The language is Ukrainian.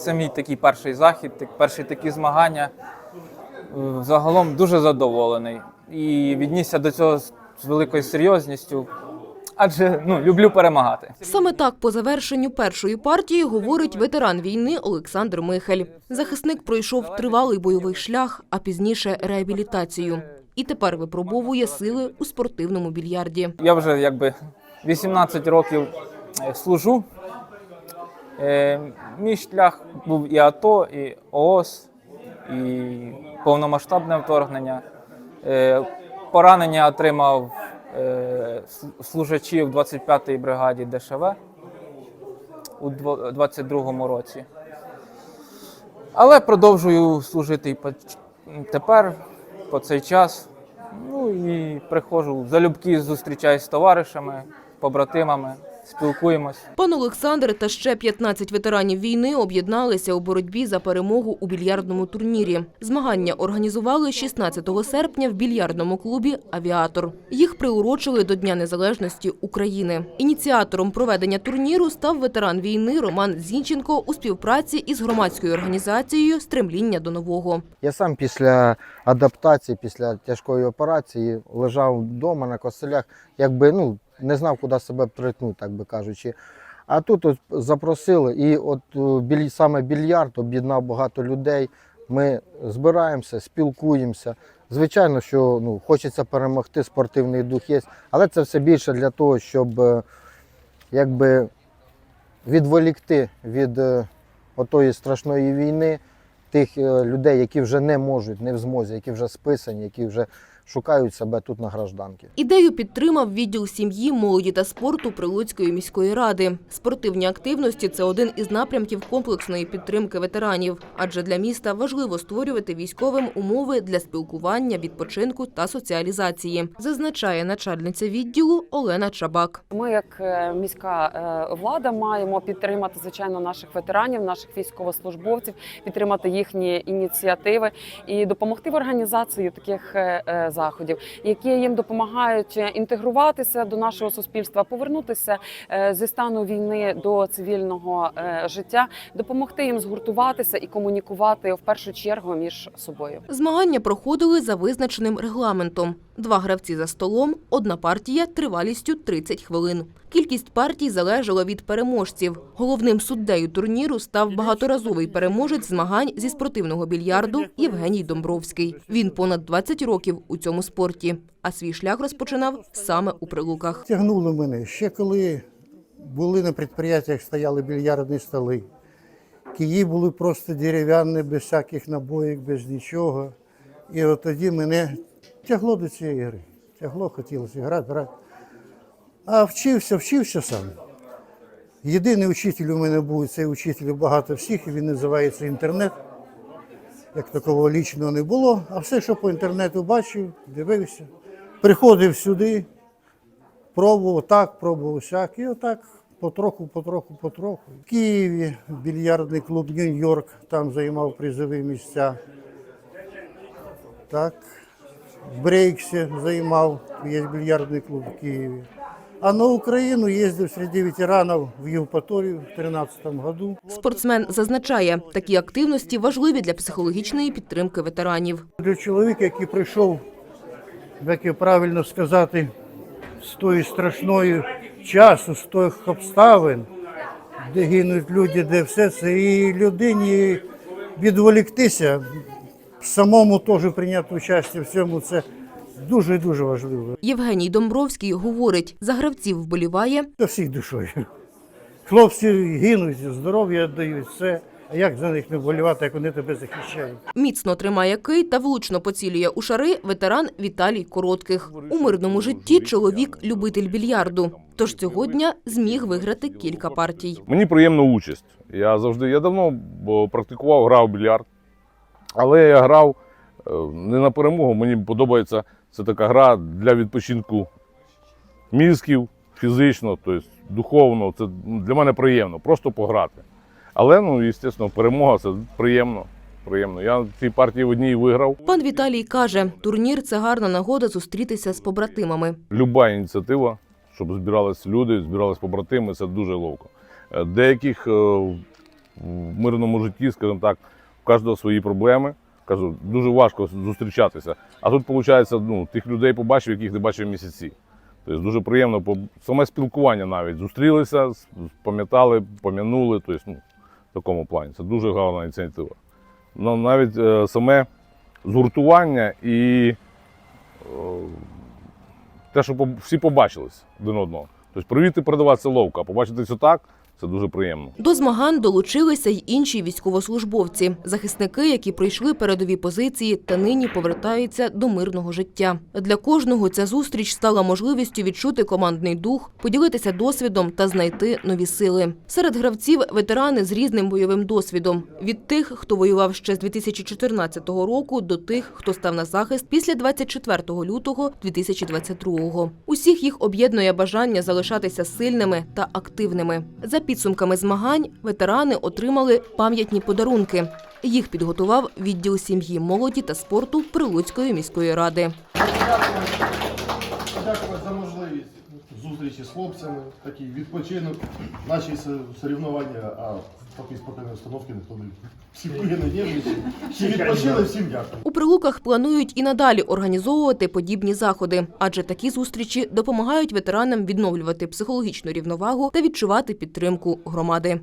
Це мій такий перший захід, перші такі змагання. Е, Загалом дуже задоволений і віднісся до цього з з великою серйозністю, адже ну, люблю перемагати. Саме так по завершенню першої партії говорить ветеран війни Олександр Михель. Захисник пройшов тривалий бойовий шлях, а пізніше реабілітацію. І тепер випробовує сили у спортивному більярді. Я вже якби 18 років е, служу. Е, Мій шлях був і АТО, і ООС, і повномасштабне вторгнення. Е, Поранення отримав е, служачі в 25-й бригаді ДШВ у 22-му році. Але продовжую служити і тепер, по цей час. Ну і приходжу залюбки зустрічаюсь з товаришами, побратимами, спілкуємось. Пан Олександр та ще 15 ветеранів війни об'єдналися у боротьбі за перемогу у більярдному турнірі. Змагання організували 16 серпня в більярдному клубі Авіатор. Їх приурочили до Дня Незалежності України. Ініціатором проведення турніру став ветеран війни Роман Зінченко у співпраці із громадською організацією Стремління до нового. Я сам після адаптації, після тяжкої операції лежав вдома на костелях, якби ну, не знав, куди себе приткнути, так би кажучи. А тут от запросили, і от е, біль, саме більярд об'єднав багато людей. Ми збираємося, спілкуємося. Звичайно, що ну, хочеться перемогти, спортивний дух є, але це все більше для того, щоб е, якби відволікти від е, отої страшної війни тих е, людей, які вже не можуть, не в змозі, які вже списані, які вже шукають себе тут на гражданки. Ідею підтримав відділ сім'ї, молоді та спорту Прилуцької міської ради. Спортивні активності це один із напрямків комплексної підтримки ветеранів, адже для міста важливо створювати військовим умови для спілкування, відпочинку та соціалізації, зазначає начальниця відділу Олена Чабак. Ми, як е, міська е, влада, маємо підтримати звичайно наших ветеранів, наших військовослужбовців, підтримати їхні ініціативи і допомогти в організації таких е, е, заходів, які їм допомагають е, інтегруватися до нашого суспільства, повернутися зі стану війни до цивільного життя, допомогти їм згуртуватися і комунікувати в першу чергу між собою. Змагання проходили за визначеним регламентом. Два гравці за столом, одна партія тривалістю 30 хвилин. Кількість партій залежала від переможців. Головним суддею турніру став багаторазовий переможець змагань зі спортивного більярду Євгеній Домбровський. Він понад 20 років у цьому спорті, а свій шлях розпочинав саме у Прилуках. Тягнули мене ще коли були на підприємствах, стояли більярдні столи. Киї були просто дерев'яні, без всяких набоїк, без нічого. І от тоді мене тягло до цієї гри. Тягло, хотілося грати, грати. А вчився, вчився сам. Єдиний учитель у мене був, цей учитель багато всіх, і він називається інтернет. Як такого лічного не було, а все, що по інтернету бачив, дивився. Приходив сюди, пробував так, пробував сяк, і отак потроху, потроху, потроху. В Києві більярдний клуб Нью-Йорк там займав призові місця. Так, в Брейксі займав, є більярдний клуб в Києві. А на Україну їздив серед ветеранів в Євпаторію в 2013 году. Спортсмен зазначає, такі активності важливі для психологічної підтримки ветеранів. Для чоловіка, який прийшов, як і правильно сказати, з тої страшної часу, з тих обставин, де гинуть люди, де все це, і людині відволіктися, самому теж прийняти участь в цьому, це дуже дуже важливо. Євгеній Домбровський говорить, за гравців вболіває, До всіх душою. Хлопці гинуть, здоров'я дають все. А як за них не вболівати, як вони тебе захищають? Міцно тримає кий та влучно поцілює у шари ветеран Віталій Коротких. У мирному житті чоловік – любитель більярду. Тож цього дня зміг виграти кілька партій. Мені приємна участь. Я завжди, я давно бо, практикував, грав в більярд. Але я грав е, не на перемогу. Мені подобається це така гра для відпочинку мізків, фізично, тобто духовно. Це для мене приємно, просто пограти. Але, ну, звісно, перемога це приємно. приємно. Я в цій партії в одній виграв. Пан Віталій каже, турнір – це гарна нагода зустрітися з побратимами. Люба ініціатива, щоб збирались люди, збирались побратими, це дуже ловко. Е, Деяких е, в мирному житті, скажімо так, у кожного свої проблеми. Кажу, дуже важко зустрічатися. А тут, виходить, ну, тих людей побачив, яких не бачив місяці. Тобто дуже приємно, саме спілкування навіть зустрілися, пам'ятали, пом'янули. Тобто, ну, в такому плані. Це дуже гарна ініціатива. Ну, навіть е, саме згуртування і е, те, що всі побачились один одного. Тобто привіти передавати це ловко, а побачити це так, це дуже приємно. До змагань долучилися й інші військовослужбовці, захисники, які пройшли передові позиції та нині повертаються до мирного життя. Для кожного ця зустріч стала можливістю відчути командний дух, поділитися досвідом та знайти нові сили. Серед гравців ветерани з різним бойовим досвідом від тих, хто воював ще з 2014 року, до тих, хто став на захист після 24 лютого 2022. Усіх їх об'єднує бажання залишатися сильними та активними. За підсумками змагань ветерани отримали пам'ятні подарунки. Їх підготував відділ сім'ї, молоді та спорту Прилуцької міської ради. Зустрічі з хлопцями, такий відпочинок. Наші соревнування, а поки спортивної установки ніхто не всі не нервничає. Всі відпочили, всім дякую. У Прилуках планують і надалі організовувати подібні заходи, адже такі зустрічі допомагають ветеранам відновлювати психологічну рівновагу та відчувати підтримку громади.